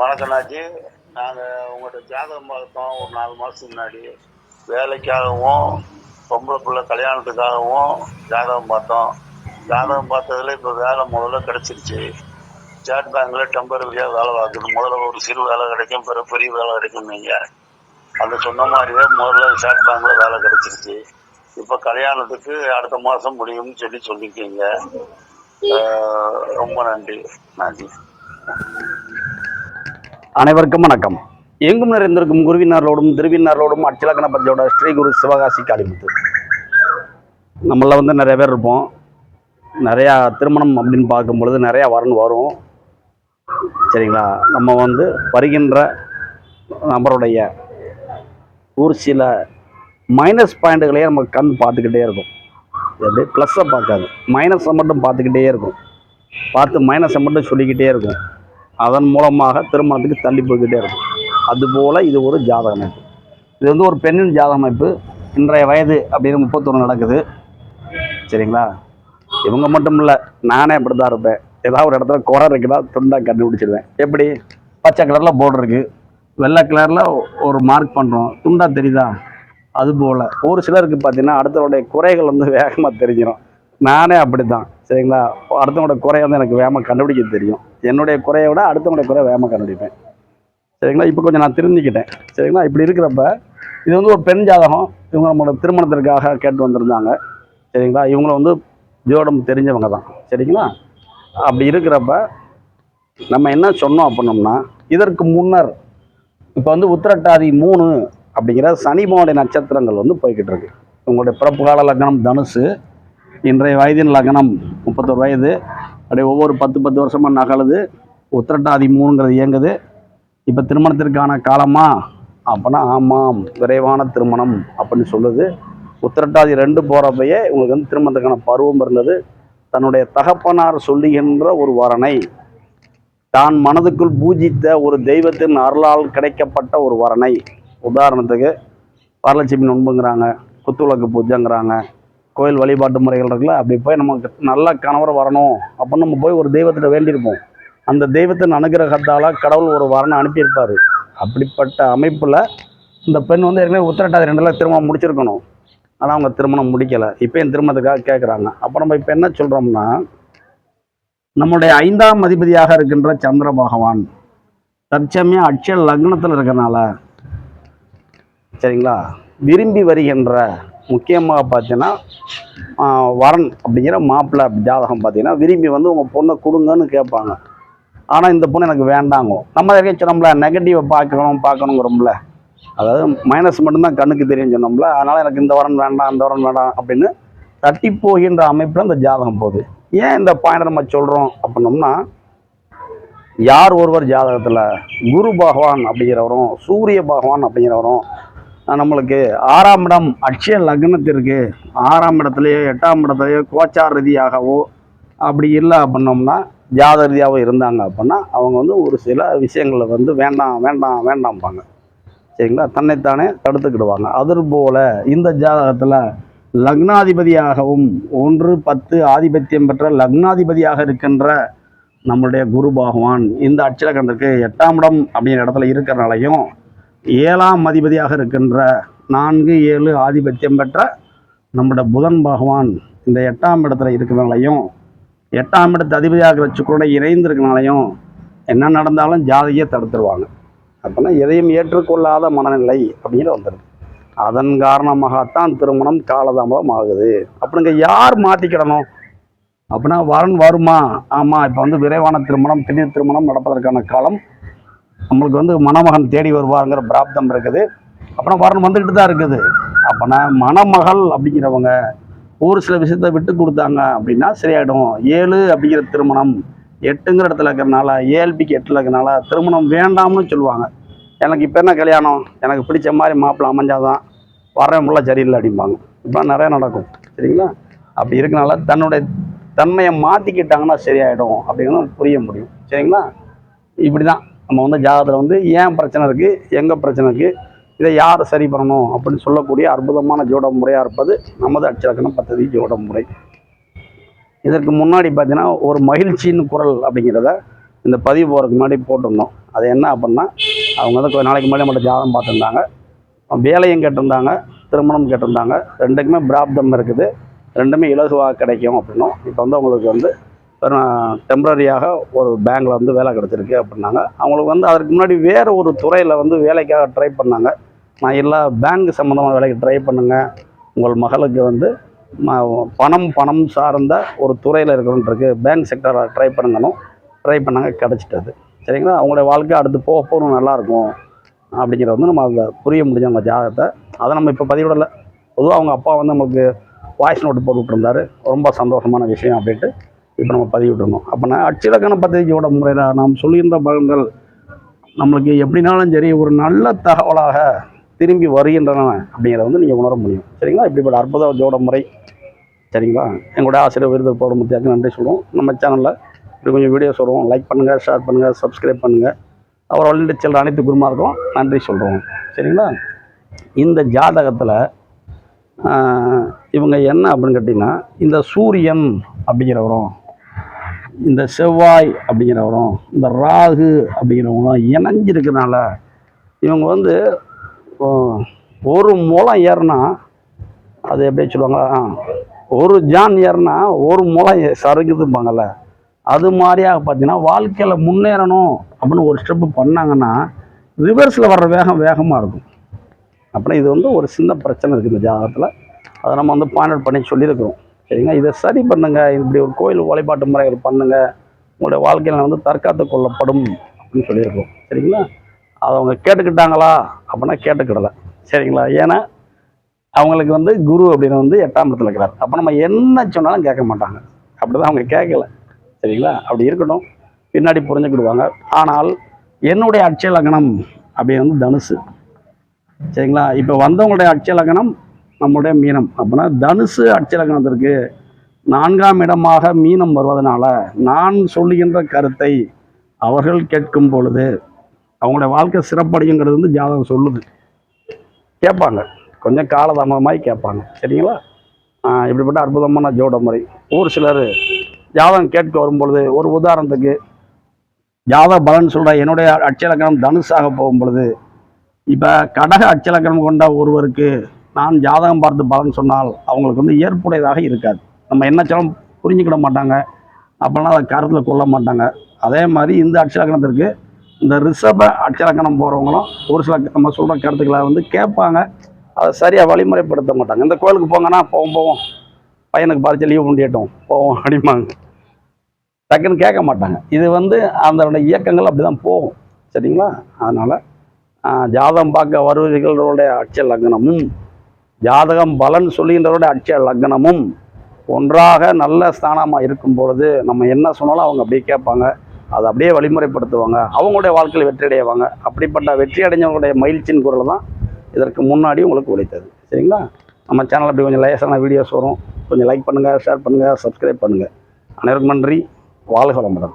வணக்கம்னாச்சு நாங்கள் உங்கள்கிட்ட ஜாதகம் பார்த்தோம். ஒரு நாலு மாதத்துக்கு முன்னாடி. வேலைக்காகவும் பொம்பளை பிள்ளை கல்யாணத்துக்காகவும் ஜாதகம் பார்த்தோம். ஜாதகம் பார்த்ததுல இப்போ வேலை முதல்ல கிடச்சிருச்சு. ஸ்டேட் பேங்க்கில் டெம்பரரியாக வேலை பார்க்குது. முதல்ல ஒரு சிறு வேலை கிடைக்கும் பிற பெரிய வேலை கிடைக்கும் நீங்கள் அது சொன்ன மாதிரியே முதல்ல ஸ்டேட் பேங்க்கில் வேலை கிடச்சிருச்சு. இப்போ கல்யாணத்துக்கு அடுத்த மாதம் முடியும்னு சொல்லி சொல்லியிருக்கீங்க ரொம்ப நன்றி நன்றி அனைவருக்கும் வணக்கம். எங்கும் நிறைந்திருக்கும் குருவினாரோடும் திருவினாரோடும் அச்சலக்கண பத்தியோட ஸ்ரீ குரு சிவகாசி காளிமுத்து. நம்மள வந்து நிறைய பேர் இருப்போம். நிறையா திருமணம் அப்படின்னு பார்க்கும் பொழுது நிறையா வரன் வரும். சரிங்களா? நம்ம வந்து வருகின்ற நபருடைய ஒரு சில மைனஸ் பாயிண்ட்டுகளையே நம்ம கண் பார்த்துக்கிட்டே இருக்கும். அது ப்ளஸ்ஸை பார்க்காது. மைனஸை மட்டும் பார்த்துக்கிட்டே இருக்கும். பார்த்து மைனஸை மட்டும் சொல்லிக்கிட்டே இருக்கும். அதன் மூலமாக திருமணத்துக்கு தள்ளி போய்கிட்டே இருக்கும். அதுபோல் இது ஒரு ஜாதக அமைப்பு. இது வந்து ஒரு பெண்ணின் ஜாதக அமைப்பு. இன்றைய வயது அப்படின்னு முப்பத்தொன்று நடக்குது. சரிங்களா? இவங்க மட்டும் இல்லை நானே அப்படி தான் இருப்பேன். ஏதாவது ஒரு இடத்துல குறை இருக்குதா துண்டாக கண்டுபிடிச்சிடுவேன் எப்படி? பச்சை கலரில் போர்டு இருக்குது வெள்ளை கலரில் ஒரு மார்க் பண்ணுறோம் துண்டாக தெரியுதா? அதுபோல். ஒரு சிலருக்கு பார்த்தீங்கன்னா அடுத்தவருடைய குறைகள் வந்து வேகமாக தெரிஞ்சிடும் நானே அப்படி தான் சரிங்களா? அடுத்தவங்களோட குறையை வந்து எனக்கு வேகமாக கண்டுபிடிக்க தெரியும். என்னுடைய குறையை விட அடுத்தவங்களோட குறையை வேகமாக கண்டுபிடிப்பேன். சரிங்களா? இப்போ கொஞ்சம் நான் திருந்திக்கிட்டேன் சரிங்களா? இப்படி இருக்கிறப்ப இது வந்து ஒரு பெண் ஜாதகம். இவங்க நம்மளோட திருமணத்திற்காக கேட்டு வந்திருந்தாங்க. சரிங்களா? இவங்கள வந்து ஜோடம் தெரிஞ்சவங்க தான். சரிங்களா? அப்படி இருக்கிறப்ப நம்ம என்ன சொன்னோம் அப்படின்னோம்னா இதற்கு முன்னர் இப்போ வந்து உத்திரட்டாதி மூணு அப்படிங்கிற சனிபவனுடைய நட்சத்திரங்கள் வந்து போய்கிட்டு இருக்கு. உங்களுடைய பிறப்பு கால லக்னம் தனுசு. இன்றைய வயதின் லக்னம் முப்பத்தொரு வயது. அப்படியே ஒவ்வொரு பத்து பத்து வருஷமாக நகழுது உத்திரட்டாதி மூணுங்கிறது இயங்குது. இப்போ திருமணத்திற்கான காலமா? அப்போனா ஆமாம் விரைவான திருமணம் அப்படின்னு சொல்லுது. உத்திரட்டாதி ரெண்டு போகிறப்பயே உங்களுக்கு வந்து திருமணத்துக்கான பருவம் இருந்தது. தன்னுடைய தகப்பனார் சொல்லுகின்ற ஒரு வரனை தான் மனதுக்குள் பூஜித்த ஒரு தெய்வத்தின் அருளால் கிடைக்கப்பட்ட ஒரு வரனை. உதாரணத்துக்கு வரலட்சுமி நோன்புங்கிறாங்க குத்துவிளக்கு பூஜைங்கிறாங்க கோயில் வழிபாட்டு முறைகள் இருக்குல்ல அப்படி போய் நமக்கு நல்ல கணவர் வரணும் அப்படின்னு நம்ம போய் ஒரு தெய்வத்திட்ட வேண்டியிருப்போம். அந்த தெய்வத்தின் அனுகிரகத்தால் கடவுள் ஒரு வரனை அனுப்பியிருப்பார். அப்படிப்பட்ட அமைப்பில் இந்த பெண் வந்து ஏற்கனவே உத்திரட்டாதி ரெண்டில் திருமணம் முடிச்சிருக்கணும். ஆனால் அவங்க திருமணம் முடிக்கலை. இப்போ என் திருமணத்துக்காக கேட்குறாங்க அப்போ நம்ம இப்போ என்ன சொல்கிறோம்னா நம்முடைய ஐந்தாம் அதிபதியாக இருக்கின்ற சந்திர பகவான் தற்சமயம் அட்சய லக்னத்தில் இருக்கிறனால சரிங்களா? விரும்பி வருகின்ற முக்கியமாக பார்த்தீங்கன்னா வரன் அப்படிங்கிற மாப்பிள்ளை ஜாதகம் பார்த்தீங்கன்னா விரும்பி வந்து உங்கள் பொண்ணை கொடுங்கன்னு கேட்பாங்க. ஆனால் இந்த பொண்ணு எனக்கு வேண்டாங்க. நம்ம எங்கே சொன்னோம்ல நெகட்டிவை பார்க்கணும் பார்க்கணுங்கிறோம்ல. அதாவது மைனஸ் மட்டும்தான் கண்ணுக்கு தெரியும் சொன்னோம்ல அதனால் எனக்கு இந்த வரன் வேண்டாம் அந்த வரன் வேண்டாம் அப்படின்னு தட்டி போகின்ற அமைப்பில் இந்த ஜாதகம் போகுது. ஏன் இந்த பாயிண்ட் நம்ம சொல்கிறோம் அப்படின்னோம்னா யார் ஒருவர் ஜாதகத்தில்? குரு பகவான் அப்படிங்கிறவரும் சூரிய பகவான் அப்படிங்கிறவரும் நம்மளுக்கு ஆறாம் இடம் அட்சய லக்னத்திற்கு. ஆறாம் இடத்துலையோ எட்டாம் இடத்துலையோ கோச்சார் ரீதியாகவோ அப்படி இல்லை அப்படின்னோம்னா ஜாத ரீதியாகவோ இருந்தாங்க அப்படின்னா அவங்க வந்து ஒரு சில விஷயங்களை வந்து வேண்டாம் வேண்டாம் வேண்டாம்பாங்க. சரிங்களா? தன்னைத்தானே தடுத்துக்கிடுவாங்க. அதுபோல் இந்த ஜாதகத்தில் லக்னாதிபதியாகவும் ஒன்று பத்து ஆதிபத்தியம் பெற்ற லக்னாதிபதியாக இருக்கின்ற நம்மளுடைய குரு பகவான் இந்த அச்சலகண்டத்துக்கு எட்டாம் இடம் அப்படிங்கிற இடத்துல இருக்கிறனாலையும் ஏழாம் அதிபதியாக இருக்கின்ற நான்கு ஏழு ஆதிபத்தியம் பெற்ற நம்முடைய புதன் பகவான் இந்த எட்டாம் இடத்துல இருக்கிறனாலையும் எட்டாம் இடத்து அதிபதியாக இருக்கிற சுக்கரோட இணைந்திருக்கனாலையும் என்ன நடந்தாலும் ஜாதியை தடுத்துருவாங்க. அப்படின்னா எதையும் ஏற்றுக்கொள்ளாத மனநிலை அப்படிங்கிற வந்துடுது அதன் காரணமாகத்தான் திருமணம் காலதாமதம் ஆகுது. அப்படிங்க யார் மாற்றிக்கிடணும் அப்படின்னா வரன் வருமா? ஆமாம் இப்போ வந்து விரைவான திருமணம் திடீர் திருமணம் நடப்பதற்கான காலம் நம்மளுக்கு வந்து மணமகன் தேடி வருவாருங்கிற பிராப்தம் இருக்குது. அப்புறம் வரணும் வந்துக்கிட்டு தான் இருக்குது. அப்போனா மணமகள் அப்படிங்கிறவங்க ஒரு சில விஷயத்த விட்டு கொடுத்தாங்க அப்படின்னா சரியாயிடும். ஏழு அப்படிங்கிற திருமணம் எட்டுங்கிற இடத்துல இருக்கிறனால ஏஎல்பிக்கு எட்டில் இருக்கிறனால திருமணம் வேண்டாம்னு சொல்லுவாங்க. எனக்கு இப்போ என்ன கல்யாணம்? எனக்கு பிடிச்ச மாதிரி மாப்பிள்ளை அமைஞ்சாதான் வரேன் ஃபுல்லாக சரியில்லை அப்படிம்பாங்க. இப்போ நிறையா நடக்கும். சரிங்களா? அப்படி இருக்கனால தன்னுடைய தன்மையை மாற்றிக்கிட்டாங்கன்னா சரியாயிடும் அப்படிங்கிறது புரிய முடியும். சரிங்களா? இப்படி தான் நம்ம வந்து ஜாதகத்தில் வந்து ஏன் பிரச்சனை இருக்குது எங்கே பிரச்சனை இருக்குது இதை யார் சரி பண்ணணும்? அப்படின்னு சொல்லக்கூடிய அற்புதமான ஜோட முறையாக இருப்பது நமது அச்சலக்கணம் பத்ததி ஜோட முறை. இதற்கு முன்னாடி பார்த்தீங்கன்னா ஒரு மகிழ்ச்சியின் குரல் அப்படிங்கிறத இந்த பதிவு போகிறதுக்கு முன்னாடி போட்டிருந்தோம். அது என்ன அப்படின்னா அவங்க வந்து கொஞ்சம் நாளைக்கு முன்னாடி மட்டும் ஜாதகம் பார்த்துருந்தாங்க. வேலையும் கேட்டிருந்தாங்க திருமணம் கேட்டிருந்தாங்க. ரெண்டுக்குமே பிராப்தம் இருக்குது. ரெண்டுமே இலகுவாக கிடைக்கும் அப்படின்னும். இப்போ வந்து அவங்களுக்கு வந்து டெம்பரரியாக ஒரு பேங்கில் வந்து வேலை கிடச்சிருக்கு அப்படின்னாங்க. அவங்களுக்கு வந்து அதற்கு முன்னாடி வேறு ஒரு துறையில் வந்து வேலைக்காக ட்ரை பண்ணாங்க. நான் எல்லா பேங்க் சம்மந்தமான வேலைக்கு ட்ரை பண்ணுங்கள் உங்கள் மகளுக்கு வந்து பணம் பணம் சார்ந்த ஒரு துறையில் இருக்கணுன்றிருக்கு பேங்க் செக்டரில் ட்ரை பண்ணுங்கணும் ட்ரை பண்ணாங்க. கிடச்சிட்டது. சரிங்களா? அவங்களுடைய வாழ்க்கை அடுத்து போக போகணும் நல்லாயிருக்கும் அப்படிங்கிறத வந்து நம்ம அதில் புரிய முடிஞ்ச அந்த ஜாதகத்தை. அதை நம்ம இப்போ பதிவிடலை. பொதுவாக அவங்க அப்பா வந்து நமக்கு வாய்ஸ் நோட்டு போட்டு விட்டுருந்தாரு ரொம்ப சந்தோஷமான விஷயம் அப்படின்ட்டு இப்போ நம்ம பதிவிட்டுருந்தோம். அப்போனா அச்சிலக்கண பத்திரிகையோட முறையில் நாம் சொல்லுகின்ற பலன்கள் நம்மளுக்கு எப்படினாலும் சரி ஒரு நல்ல தகவலாக திரும்பி வருகின்றன அப்படிங்கிறத வந்து நீங்கள் உணர முடியும். சரிங்களா? இப்படிப்பட்ட அற்புத ஜோட முறை. சரிங்களா? எங்களுடைய ஆசிரியர் விருது போட முத்தியாக்கு நன்றி சொல்லுவோம் நம்ம சேனலில் இப்படி கொஞ்சம் வீடியோஸ் வருவோம் லைக் பண்ணுங்கள் ஷேர் பண்ணுங்கள் சப்ஸ்கிரைப் பண்ணுங்கள் அவர் வழிநடை செல்ற அனைத்து குருமாருக்கும் நன்றி சொல்கிறோம் சரிங்களா? இந்த ஜாதகத்தில் இவங்க என்ன அப்படின்னு கேட்டிங்கன்னா இந்த சூரியன் அப்படிங்கிறவரும் இந்த செவ்வாய் அப்படிங்கிறவரும் இந்த ராகு அப்படிங்கிறவங்களும் இணைஞ்சிருக்கிறனால இவங்க வந்து ஒரு மூலம் ஏறுனா அது எப்படி சொல்லுவாங்களா ஒரு ஜான் ஏறுனா ஒரு மூலம் ஏ- அது மாதிரியாக பார்த்தீங்கன்னா வாழ்க்கையில் முன்னேறணும் அப்படின்னு ஒரு ஸ்டெப்பு பண்ணாங்கன்னா ரிவர்ஸில் வர்ற வேகம் வேகமாக இருக்கும். அப்புறம் இது வந்து ஒரு சின்ன பிரச்சனை இருக்குது இந்த ஜாதகத்தில். அதை நம்ம வந்து பாயிண்ட் அவுட் பண்ணி சொல்லியிருக்கிறோம். சரிங்களா? இதை சரி பண்ணுங்க. இப்படி ஒரு கோயில் வழிபாட்டு முறைகள் பண்ணுங்க. உங்களுடைய வாழ்க்கையில் வந்து தற்காத்து கொள்ளப்படும் அப்படின்னு சொல்லியிருக்கோம். சரிங்களா? அதை அவங்க கேட்டுக்கிட்டாங்களா? அப்படின்னா கேட்டுக்கிடலை. சரிங்களா? ஏன்னா அவங்களுக்கு வந்து குரு அப்படின்னு வந்து எட்டாம் இடத்துல இருக்கிறார். அப்போ நம்ம என்ன சொன்னாலும் கேட்க மாட்டாங்க. அப்படி தான் அவங்க கேட்கல. சரிங்களா? அப்படி இருக்கட்டும். பின்னாடி புரிஞ்சுக்கிடுவாங்க. ஆனால் என்னுடைய அட்சய லக்னம் அப்படின்னு வந்து தனுசு. சரிங்களா? இப்போ வந்தவங்களுடைய அட்சய லக்னம் நம்முடைய மீனம். அப்படின்னா தனுசு அட்சலக்கணத்திற்கு நான்காம் இடமாக மீனம் வருவதனால நான் சொல்லுகின்ற கருத்தை அவர்கள் கேட்கும் பொழுது அவங்களுடைய வாழ்க்கை சிறப்படையுங்கிறது வந்து ஜாதகம் சொல்லுது. கேட்பாங்க. கொஞ்சம் காலதாமதமாகி கேட்பாங்க. சரிங்களா? இப்படிப்பட்ட அற்புதமான ஜோட முறை. ஒரு சிலர் ஜாதகம் கேட்க வரும்பொழுது ஒரு உதாரணத்துக்கு ஜாதக பலன் சொல்கிற என்னுடைய அட்சலக்கணம் தனுஷாக போகும் பொழுது இப்போ கடக அட்சலக்கணம் கொண்ட ஒருவருக்கு நான் ஜாதகம் பார்த்து பலன் சொன்னால் அவங்களுக்கு வந்து ஏற்புடையதாக இருக்காது. நம்ம என்னச்சாலும் புரிஞ்சுக்கிட மாட்டாங்க. அப்போல்லாம் அதை கருத்தில் கொள்ள மாட்டாங்க. அதே மாதிரி இந்த அட்சலக்கணத்திற்கு இந்த ரிஷப அட்சலக்கணம் போகிறவங்களும் ஒரு சில நம்ம சொல்கிற கருத்துக்களை வந்து கேட்பாங்க. அதை சரியாக வழிமுறைப்படுத்த மாட்டாங்க. இந்த கோயிலுக்கு போங்கன்னா போவோம் போவோம். பையனுக்கு பறிச்சு லீவ் பண்ணிட்டோம் போவோம் அப்படிம்பாங்க. டக்குன்னு கேட்க மாட்டாங்க. இது வந்து அந்த இயக்கங்கள் அப்படி தான் போகும். சரிங்களா? அதனால் ஜாதகம் பார்க்க வருவர்களுடைய அட்சய லக்னமும் ஜாதகம் பலன் சொல்லுகின்றவரோட அட்சய லக்னமும் ஒன்றாக நல்ல ஸ்தானமாக இருக்கும் பொழுது நம்ம என்ன சொன்னாலும் அவங்க அப்படியே கேட்பாங்க. அதை அப்படியே வழிமுறைப்படுத்துவாங்க. அவங்களுடைய வாழ்க்கையில் வெற்றி அடைவாங்க அப்படிப்பட்ட வெற்றி அடைஞ்சவங்களுடைய மகிழ்ச்சியின் குரல் தான் இதற்கு முன்னாடி உங்களுக்கு உழைத்தது. சரிங்களா? நம்ம சேனல் அப்படி கொஞ்சம் லேசான வீடியோஸ் வரும். கொஞ்சம் லைக் பண்ணுங்கள் ஷேர் பண்ணுங்கள் சப்ஸ்கிரைப் பண்ணுங்கள் அனைவருக்கும் நன்றி. வாழ்க வளமுடன்.